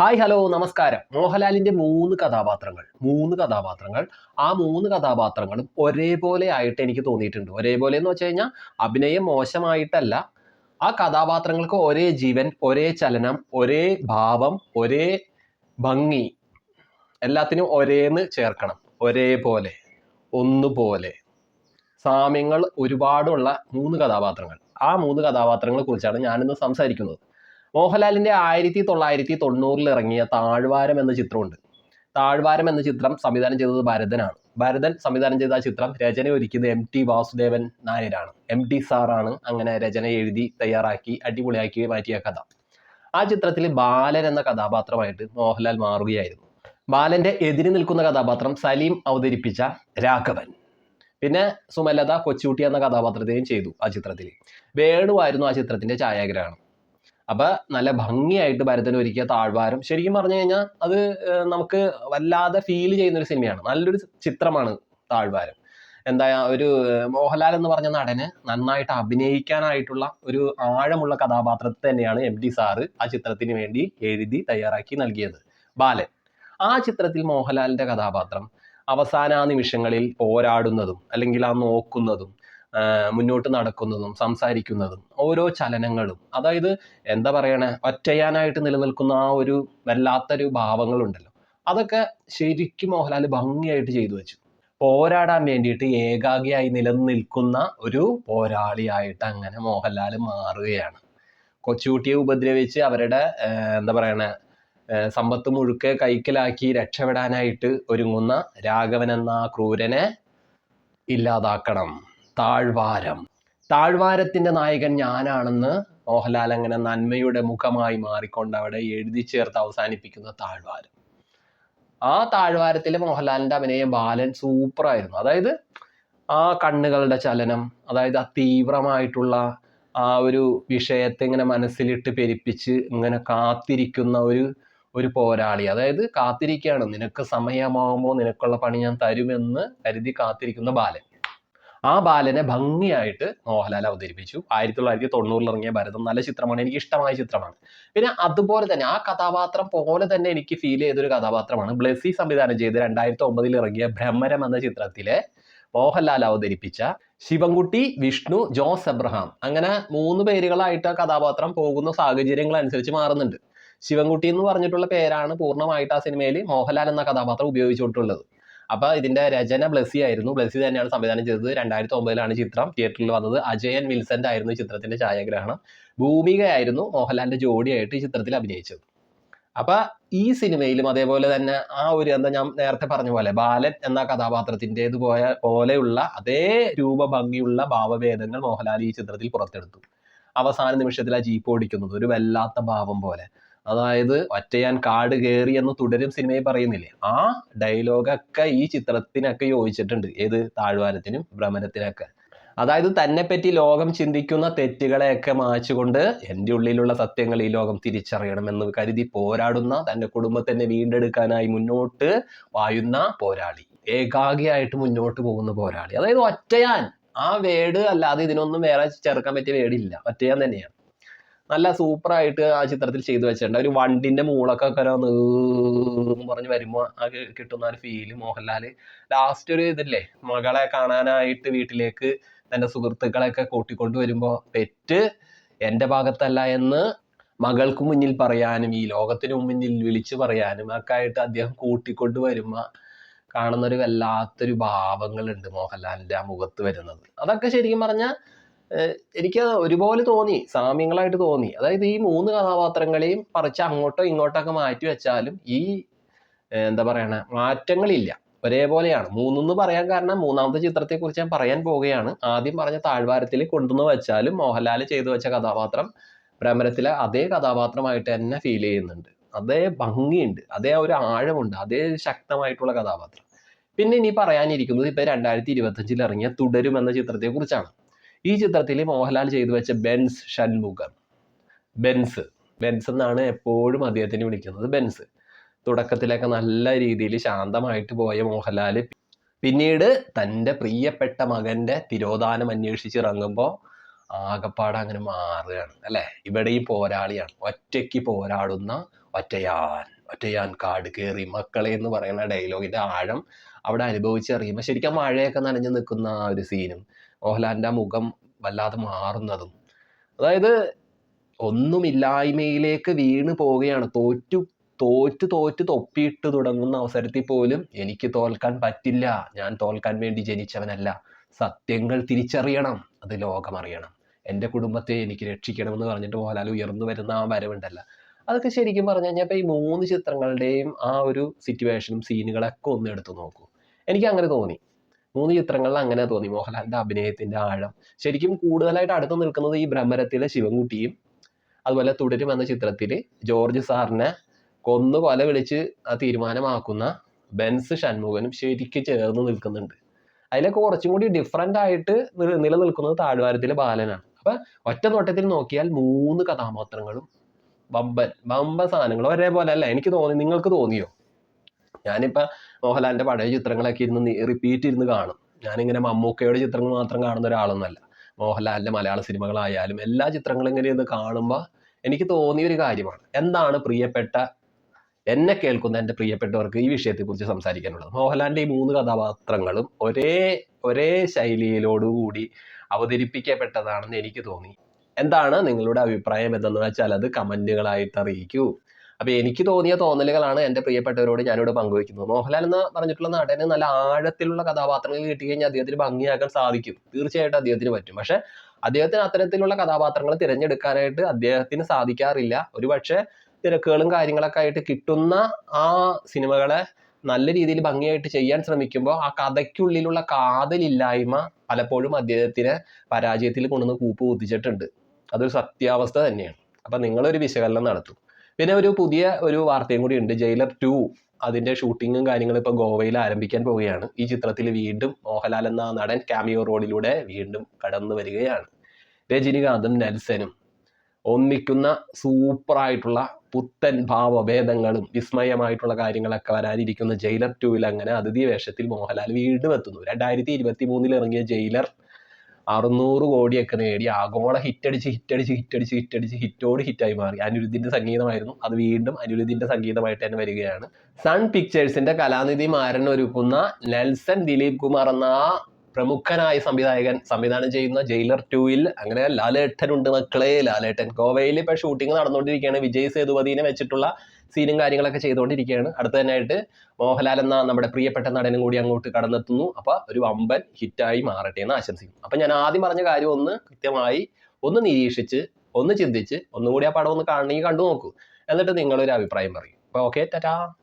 Hi hello നമസ്കാരം. മോഹൻലാലിന്റെ മൂന്ന് കഥാപാത്രങ്ങൾ മൂന്ന് കഥാപാത്രങ്ങൾ. ആ മൂന്ന് കഥാപാത്രങ്ങളും ഒരേപോലെ ആയിട്ട് എനിക്ക് തോന്നിയിട്ടുണ്ട്. ഒരേപോലെ എന്ന് വെച്ച് കഴിഞ്ഞാൽ അഭിനയം മോശമായിട്ടല്ല. ആ കഥാപാത്രങ്ങൾക്ക് ഒരേ ജീവൻ ഒരേ ചലനം ഒരേ ഭാവം ഒരേ ഭംഗി. എല്ലാത്തിനും ഒരേന്ന് ചേർക്കണം. ഒരേപോലെ ഒന്നുപോലെ. സാമ്യങ്ങൾ ഒരുപാടുള്ള മൂന്ന് കഥാപാത്രങ്ങൾ. ആ മൂന്ന് കഥാപാത്രങ്ങളെ കുറിച്ചാണ് ഞാനിന്ന് സംസാരിക്കുന്നത്. മോഹൻലാലിന്റെ ആയിരത്തി തൊള്ളായിരത്തി തൊണ്ണൂറിൽ ഇറങ്ങിയ താഴ്വാരം എന്ന ചിത്രമുണ്ട്. താഴ്വാരം എന്ന ചിത്രം സംവിധാനം ചെയ്തത് ഭരതനാണ്. ഭരതൻ സംവിധാനം ചെയ്ത ആ ചിത്രം രചന ഒരുക്കിയത് എം ടി വാസുദേവൻ നായരാണ്. എം ടി സാറാണ് അങ്ങനെ രചന എഴുതി തയ്യാറാക്കി അടിപൊളിയാക്കി മാറ്റിയ കഥ. ആ ചിത്രത്തിൽ ബാലൻ എന്ന കഥാപാത്രമായിട്ട് മോഹൻലാൽ മാറുകയായിരുന്നു. ബാലന്റെ എതിരി നിൽക്കുന്ന കഥാപാത്രം സലീം അവതരിപ്പിച്ച രാഘവൻ. പിന്നെ സുമലത കൊച്ചുകുട്ടി എന്ന കഥാപാത്രത്തെയും ചെയ്തു ആ ചിത്രത്തിൽ. വേണുവായിരുന്നു ആ ചിത്രത്തിന്റെ ഛായാഗ്രഹണം. അപ്പൊ നല്ല ഭംഗിയായിട്ട് ഭരതൻ ഒരുക്കിയ താഴ്വാരം ശരിക്കും പറഞ്ഞു കഴിഞ്ഞാൽ അത് നമുക്ക് വല്ലാതെ ഫീൽ ചെയ്യുന്ന ഒരു സിനിമയാണ് നല്ലൊരു ചിത്രമാണ് താഴ്വാരം. എന്താ ഒരു മോഹൻലാൽ എന്ന് പറഞ്ഞ നടന് നന്നായിട്ട് അഭിനയിക്കാനായിട്ടുള്ള ഒരു ആഴമുള്ള കഥാപാത്രത്തെ തന്നെയാണ് എം ഡി സാറ് ആ ചിത്രത്തിന് വേണ്ടി എഴുതി തയ്യാറാക്കി നൽകിയത്. ബാലൻ. ആ ചിത്രത്തിൽ മോഹൻലാലിന്റെ കഥാപാത്രം അവസാന നിമിഷങ്ങളിൽ പോരാടുന്നതും അല്ലെങ്കിൽ ആ നോക്കുന്നതും മുന്നോട്ട് നടക്കുന്നതും സംസാരിക്കുന്നതും ഓരോ ചലനങ്ങളും. അതായത് എന്താ പറയണേ? ഒറ്റയാനായിട്ട് നിലനിൽക്കുന്ന ആ ഒരു വല്ലാത്തൊരു ഭാവങ്ങളുണ്ടല്ലോ. അതൊക്കെ ശരിക്കും മോഹൻലാൽ ഭംഗിയായിട്ട് ചെയ്തു വെച്ചു. പോരാടാൻ വേണ്ടിയിട്ട് ഏകാഗിയായി നിലനിൽക്കുന്ന ഒരു പോരാളിയായിട്ട് അങ്ങനെ മോഹൻലാൽ മാറുകയാണ്. കൊച്ചുകുട്ടിയെ ഉപദ്രവിച്ച് അവരുടെ എന്താ പറയണേ? സമ്പത്ത് മുഴുക്കെ കൈക്കലാക്കി രക്ഷപ്പെടാനായിട്ട് ഒരുങ്ങുന്ന രാഘവൻ എന്ന ക്രൂരനെ ഇല്ലാതാക്കണം. താഴ്വാരം. താഴ്വാരത്തിന്റെ നായകൻ ഞാനാണെന്ന് മോഹൻലാൽ അങ്ങനെ നന്മയുടെ മുഖമായി മാറിക്കൊണ്ട് അവിടെ എഴുതി ചേർത്ത് അവസാനിപ്പിക്കുന്ന താഴ്വാരം. ആ താഴ്വാരത്തിൽ മോഹൻലാലിന്റെ അഭിനയം ബാലൻ സൂപ്പർ ആയിരുന്നു അതായത് ആ കണ്ണുകളുടെ ചലനം അതായത് ആ തീവ്രമായിട്ടുള്ള ആ ഒരു വിഷയത്തെ ഇങ്ങനെ മനസ്സിലിട്ട് പെരിപ്പിച്ച് ഇങ്ങനെ കാത്തിരിക്കുന്ന ഒരു ഒരു പോരാളി. അതായത് കാത്തിരിക്കുകയാണ്. നിനക്ക് സമയമാകുമ്പോൾ നിനക്കുള്ള പണി ഞാൻ തരുമെന്ന് കരുതി കാത്തിരിക്കുന്ന ബാലൻ. ആ ബാലനെ ഭംഗിയായിട്ട് മോഹൻലാൽ അവതരിപ്പിച്ചു. ആയിരത്തി തൊള്ളായിരത്തി തൊണ്ണൂറിൽ ഇറങ്ങിയ ഭരതം നല്ല ചിത്രമാണ് എനിക്ക് ഇഷ്ടമായ ചിത്രമാണ്. പിന്നെ അതുപോലെ തന്നെ ആ കഥാപാത്രം പോലെ തന്നെ എനിക്ക് ഫീൽ ചെയ്തൊരു കഥാപാത്രമാണ് ബ്ലെസ്സി സംവിധാനം ചെയ്ത് രണ്ടായിരത്തി ഒമ്പതിൽ ഇറങ്ങിയ ഭ്രമരം എന്ന ചിത്രത്തിലെ മോഹൻലാൽ അവതരിപ്പിച്ച ശിവൻകുട്ടി വിഷ്ണു ജോസ് എബ്രഹാം അങ്ങനെ മൂന്ന് പേരുകളായിട്ട് ആ കഥാപാത്രം പോകുന്ന സാഹചര്യങ്ങൾ അനുസരിച്ച് മാറുന്നുണ്ട്. ശിവൻകുട്ടി എന്ന് പറഞ്ഞിട്ടുള്ള പേരാണ് പൂർണമായിട്ട് ആ സിനിമയിൽ മോഹൻലാൽ എന്ന കഥാപാത്രം ഉപയോഗിച്ചിട്ടുള്ളത് അപ്പൊ ഇതിന്റെ രചന ബ്ലെസി ആയിരുന്നു. ബ്ലെസി തന്നെയാണ് സംവിധാനം ചെയ്തത്. രണ്ടായിരത്തി ഒമ്പതിലാണ് ചിത്രം. തിയേറ്ററിൽ വന്നത് അജയൻ വിൽസന്റ് ആയിരുന്നു ചിത്രത്തിന്റെ ഛായാഗ്രഹണം. ഭൂമികയായിരുന്നു മോഹൻലാലിന്റെ ജോഡിയായിട്ട് ഈ ചിത്രത്തിൽ അഭിനയിച്ചത്. അപ്പോൾ ഈ സിനിമയിലും അതേപോലെ തന്നെ ആ ഒരു എന്താ ഞാൻ നേരത്തെ പറഞ്ഞ പോലെ ബാലൻ എന്ന കഥാപാത്രത്തിന്റെ പോയ പോലെയുള്ള അതേ രൂപഭംഗിയുള്ള ഭാവഭേദങ്ങൾ മോഹൻലാൽ ഈ ചിത്രത്തിൽ പുറത്തെടുത്തു. അവസാന നിമിഷത്തിൽ ആ ജീപ്പ് ഓടിക്കുന്നത് ഒരു വല്ലാത്ത ഭാവം പോലെ. അതായത് ഒറ്റയാൻ കാട് കയറി എന്ന് തുടരും സിനിമയിൽ പറയുന്നില്ലേ? ആ ഡയലോഗൊക്കെ ഈ ചിത്രത്തിനൊക്കെ യോജിച്ചിട്ടുണ്ട്. ഏത്? താഴ്വാരത്തിനും ഭ്രമരത്തിനൊക്കെ അതായത് തന്നെ പറ്റി ലോകം ചിന്തിക്കുന്ന തെറ്റുകളെയൊക്കെ മാച്ചുകൊണ്ട് എന്റെ ഉള്ളിലുള്ള സത്യങ്ങൾ ഈ ലോകം തിരിച്ചറിയണം എന്ന് കരുതി പോരാടുന്ന തന്റെ കുടുംബത്തിനെ വീണ്ടെടുക്കാനായി മുന്നോട്ട് വായുന്ന പോരാളി. ഏകാഗിയായിട്ട് മുന്നോട്ട് പോകുന്ന പോരാളി. അതായത് ഒറ്റയാൻ. ആ വേട് അല്ലാതെ ഇതിനൊന്നും വേറെ ചേർക്കാൻ പറ്റിയ വേടില്ല. ഒറ്റയാൻ തന്നെയാണ്. നല്ല സൂപ്പറായിട്ട് ആ ചിത്രത്തിൽ ചെയ്തു വെച്ചിട്ടുണ്ട്. ഒരു വണ്ടിന്റെ മൂളൊക്കെ ഒക്കെ എന്ന് പറഞ്ഞ് വരുമ്പോൾ ആ കിട്ടുന്ന ഒരു ഫീൽ മോഹൻലാൽ. ലാസ്റ്റ് ഒരു ഇതില്ലേ മകളെ കാണാനായിട്ട് വീട്ടിലേക്ക് തന്റെ സുഹൃത്തുക്കളെയൊക്കെ കൂട്ടിക്കൊണ്ട് വരുമ്പോൾ തെറ്റ് എന്റെ ഭാഗത്തല്ല എന്ന് മകൾക്ക് മുന്നിൽ പറയാനും ഈ ലോകത്തിന് മുന്നിൽ വിളിച്ചു പറയാനും ഒക്കെ ആയിട്ട് അദ്ദേഹം കൂട്ടിക്കൊണ്ട് വരുമ്പോൾ കാണുന്ന ഒരു വല്ലാത്തൊരു ഭാവങ്ങളുണ്ട് മോഹൻലാലിന്റെ ആ മുഖത്ത് വരുന്നത്. അതൊക്കെ ശരിക്കും പറഞ്ഞാൽ എനിക്ക് ഒരുപോലെ തോന്നി സാമ്യങ്ങളായിട്ട് തോന്നി. അതായത് ഈ മൂന്ന് കഥാപാത്രങ്ങളെയും പറിച്ച് അങ്ങോട്ടോ ഇങ്ങോട്ടോ ഒക്കെ മാറ്റി വെച്ചാലും ഈ എന്താ പറയണ മാറ്റങ്ങളില്ല. ഒരേപോലെയാണ്. മൂന്നെന്ന് പറയാൻ കാരണം മൂന്നാമത്തെ ചിത്രത്തെക്കുറിച്ച് ഞാൻ പറയാൻ പോവുകയാണ്. ആദ്യം പറഞ്ഞ താഴ്വാരത്തിൽ കൊണ്ടുവന്ന് വെച്ചാലും മോഹൻലാൽ ചെയ്തു വെച്ച കഥാപാത്രം ഭ്രമരത്തിലെ അതേ കഥാപാത്രമായിട്ട് തന്നെ ഫീൽ ചെയ്യുന്നുണ്ട്. അതേ ഭംഗിയുണ്ട്. അതേ ഒരു ആഴമുണ്ട്. അതേ ശക്തമായിട്ടുള്ള കഥാപാത്രം. പിന്നെ ഇനി പറയാനിരിക്കുന്നത് ഇപ്പൊ രണ്ടായിരത്തി ഇരുപത്തഞ്ചിൽ ഇറങ്ങിയ തുടരും എന്ന ചിത്രത്തെ കുറിച്ചാണ് ഈ ചിത്രത്തിൽ മോഹൻലാൽ ചെയ്തു വെച്ച ബെൻസ് ഷൺമുഖം. ബെൻസ്. ബെൻസ് എന്നാണ് എപ്പോഴും അദ്ദേഹത്തിന് വിളിക്കുന്നത് ബെൻസ്. തുടക്കത്തിലൊക്കെ നല്ല രീതിയിൽ ശാന്തമായിട്ട് പോയ മോഹൻലാൽ പിന്നീട് തന്റെ പ്രിയപ്പെട്ട മകന്റെ തിരോധാനം അന്വേഷിച്ച് ഇറങ്ങുമ്പോൾ ആകപ്പാട് അങ്ങനെ മാറുകയാണ് അല്ലേ? ഇവിടെ ഈ പോരാളിയാണ് ഒറ്റയ്ക്ക് പോരാടുന്ന ഒറ്റയാൻ ഒറ്റയാൻ കാട് കയറി മക്കളെ എന്ന് പറയുന്ന ഡയലോഗിന്റെ ആഴം അവിടെ അനുഭവിച്ചറിയുമ്പോൾ ശരിക്കും മഴയൊക്കെ നനഞ്ഞു നിൽക്കുന്ന ആ ഒരു സീനും മോഹൻലാലിന്റെ ആ മുഖം വല്ലാതെ മാറുന്നതും. അതായത് ഒന്നുമില്ലായ്മയിലേക്ക് വീണ് പോവുകയാണ്. തോറ്റു തോറ്റ് തോറ്റ് തൊപ്പിയിട്ട് തുടങ്ങുന്ന അവസരത്തിൽ പോലും എനിക്ക് തോൽക്കാൻ പറ്റില്ല. ഞാൻ തോൽക്കാൻ വേണ്ടി ജനിച്ചവനല്ല. സത്യങ്ങൾ തിരിച്ചറിയണം. അത് ലോകമറിയണം. എന്റെ കുടുംബത്തെ എനിക്ക് രക്ഷിക്കണമെന്ന് പറഞ്ഞിട്ട് മോഹൻലാൽ ഉയർന്നു വരുന്ന ആ വരവുണ്ടല്ല. അതൊക്കെ ശരിക്കും പറഞ്ഞു കഴിഞ്ഞാൽ ഈ മൂന്ന് ചിത്രങ്ങളുടെയും ആ ഒരു സിറ്റുവേഷനും സീനുകളൊക്കെ ഒന്ന് എടുത്തു നോക്കൂ. എനിക്ക് അങ്ങനെ തോന്നി. മൂന്ന് ചിത്രങ്ങളിൽ അങ്ങനെ തോന്നി. മോഹൻലാലിന്റെ അഭിനയത്തിന്റെ ആഴം. ശരിക്കും കൂടുതലായിട്ട് അടുത്ത് നിൽക്കുന്നത് ഈ ബ്രഹ്മരത്തിലെ ശിവൻകുട്ടിയും അതുപോലെ തുടരും എന്ന ചിത്രത്തിൽ ജോർജ് സാറിനെ കൊന്നു കൊല വിളിച്ച് ആ തീരുമാനമാക്കുന്ന ബെൻസ് ഷൺമുഖനും ശരിക്കും ചേർന്ന് നിൽക്കുന്നുണ്ട്. അതിലൊക്കെ കുറച്ചും കൂടി ഡിഫറെന്റ് ആയിട്ട് നില- നിലനിൽക്കുന്നത് താഴ്വാരത്തിലെ ബാലനാണ്. അപ്പം ഒറ്റ നോട്ടത്തിൽ നോക്കിയാൽ മൂന്ന് കഥാപാത്രങ്ങളും വമ്പൻ വമ്പൻ സാധനങ്ങൾ ഒരേപോലെ അല്ല എനിക്ക് തോന്നി നിങ്ങൾക്ക് തോന്നിയോ? ഞാനിപ്പോൾ മോഹൻലാലിന്റെ പഴയ ചിത്രങ്ങളൊക്കെ ഇരുന്ന് റിപ്പീറ്റ് ഇരുന്ന് കാണും. ഞാനിങ്ങനെ മമ്മൂക്കയുടെ ചിത്രങ്ങൾ മാത്രം കാണുന്ന ഒരാളൊന്നല്ല മോഹൻലാലിന്റെ മലയാള സിനിമകളായാലും എല്ലാ ചിത്രങ്ങളും ഇങ്ങനെ ഇത് കാണുമ്പോൾ എനിക്ക് തോന്നിയ ഒരു കാര്യമാണ്. എന്താണ് പ്രിയപ്പെട്ട എന്നെ കേൾക്കുന്ന എന്റെ പ്രിയപ്പെട്ടവർക്ക് ഈ വിഷയത്തെക്കുറിച്ച് സംസാരിക്കാനുള്ളത്? മോഹൻലാലിന്റെ ഈ മൂന്ന് കഥാപാത്രങ്ങളും ഒരേ ഒരേ ശൈലിയിലോടുകൂടി അവതരിപ്പിക്കപ്പെട്ടതാണെന്ന് എനിക്ക് തോന്നി. എന്താണ് നിങ്ങളുടെ അഭിപ്രായം എന്തെന്ന് വെച്ചാൽ അത് കമന്റുകളായിട്ട് അറിയിക്കൂ. അപ്പോൾ എനിക്ക് തോന്നിയ തോന്നലുകളാണ് എന്റെ പ്രിയപ്പെട്ടവരോട് ഞാനിവിടെ പങ്കുവയ്ക്കുന്നത് മോഹൻലാൽ എന്ന് പറഞ്ഞിട്ടുള്ള നടന് നല്ല ആഴത്തിലുള്ള കഥാപാത്രങ്ങൾ കിട്ടിക്കഴിഞ്ഞാൽ അദ്ദേഹത്തിന് ഭംഗിയാക്കാൻ സാധിക്കും. തീർച്ചയായിട്ടും അദ്ദേഹത്തിന് പറ്റും. പക്ഷേ അദ്ദേഹത്തിന് അത്തരത്തിലുള്ള കഥാപാത്രങ്ങൾ തിരഞ്ഞെടുക്കാനായിട്ട് അദ്ദേഹത്തിന് സാധിക്കാറില്ല. ഒരുപക്ഷെ തിരക്കുകളും കാര്യങ്ങളൊക്കെ ആയിട്ട് കിട്ടുന്ന ആ സിനിമകളെ നല്ല രീതിയിൽ ഭംഗിയായിട്ട് ചെയ്യാൻ ശ്രമിക്കുമ്പോൾ ആ കഥയ്ക്കുള്ളിലുള്ള കാതലില്ലായ്മ പലപ്പോഴും അദ്ദേഹത്തിനെ പരാജയത്തിൽ കൊണ്ടുവന്ന് കൂപ്പ് കുത്തിച്ചിട്ടുണ്ട്. അതൊരു സത്യാവസ്ഥ തന്നെയാണ്. അപ്പം നിങ്ങളൊരു വിശകലനം നടത്തും. പിന്നെ ഒരു പുതിയ ഒരു വാർത്തയും കൂടി ഉണ്ട്. ജയിലർ ടു അതിന്റെ ഷൂട്ടിങ്ങും കാര്യങ്ങളും ഇപ്പോൾ ഗോവയിൽ ആരംഭിക്കാൻ പോവുകയാണ്. ഈ ചിത്രത്തിൽ വീണ്ടും മോഹൻലാൽ എന്ന നടൻ കാമിയോ റോഡിലൂടെ വീണ്ടും കടന്നു വരികയാണ്. രജനികാന്തും നെൽസനും ഒന്നിക്കുന്ന സൂപ്പറായിട്ടുള്ള പുത്തൻ ഭാവഭേദങ്ങളും വിസ്മയമായിട്ടുള്ള കാര്യങ്ങളൊക്കെ വരാനിരിക്കുന്ന ജയിലർ ടൂവിൽ അങ്ങനെ അതിഥി വേഷത്തിൽ മോഹൻലാൽ വീണ്ടും എത്തുന്നു. രണ്ടായിരത്തി ഇരുപത്തി മൂന്നിൽ ഇറങ്ങിയ ജയിലർ അറുന്നൂറ് കോടിയൊക്കെ നേടി ആഗോള ഹിറ്റടിച്ച് ഹിറ്റടിച്ച് ഹിറ്റടിച്ച് ഹിറ്റടിച്ച് ഹിറ്റോട് ഹിറ്റായി മാറി. അനിരുദ്ധിന്റെ സംഗീതമായിരുന്നു. അത് വീണ്ടും അനിരുദ്ധിന്റെ സംഗീതമായിട്ട് തന്നെ വരികയാണ്. സൺ പിക്ചേഴ്സിന്റെ കലാനിധി മാരൻ ഒരുക്കുന്ന നെൽസൺ ദിലീപ് കുമാർ എന്ന പ്രമുഖനായ സംവിധായകൻ സംവിധാനം ചെയ്യുന്ന ജയിലർ ടൂവിൽ അങ്ങനെ ലാലേട്ടൻ ഉണ്ട് മക്കളെ. ലാലേട്ടൻ ഗോവയിൽ ഇപ്പൊ ഷൂട്ടിംഗ് നടന്നുകൊണ്ടിരിക്കുകയാണ്. വിജയ് സേതുപതിനെ വെച്ചിട്ടുള്ള സീനും കാര്യങ്ങളൊക്കെ ചെയ്തുകൊണ്ടിരിക്കുകയാണ്. അടുത്ത തന്നെയായിട്ട് മോഹൻലാൽ എന്ന നമ്മുടെ പ്രിയപ്പെട്ട നടനും കൂടി അങ്ങോട്ട് കടന്നെത്തുന്നു. അപ്പൊ ഒരു വമ്പൻ ഹിറ്റായി മാറട്ടെ എന്ന് ആശംസിക്കുന്നു. അപ്പൊ ഞാൻ ആദ്യം പറഞ്ഞ കാര്യം ഒന്ന് കൃത്യമായി ഒന്ന് നിരീക്ഷിച്ച് ഒന്ന് ചിന്തിച്ച് ഒന്നുകൂടി ആ പടം ഒന്ന് കാണണമെങ്കിൽ കണ്ടു നോക്കൂ എന്നിട്ട് നിങ്ങളൊരു അഭിപ്രായം പറയും. അപ്പൊ ഓക്കെ ടാറ്റാ.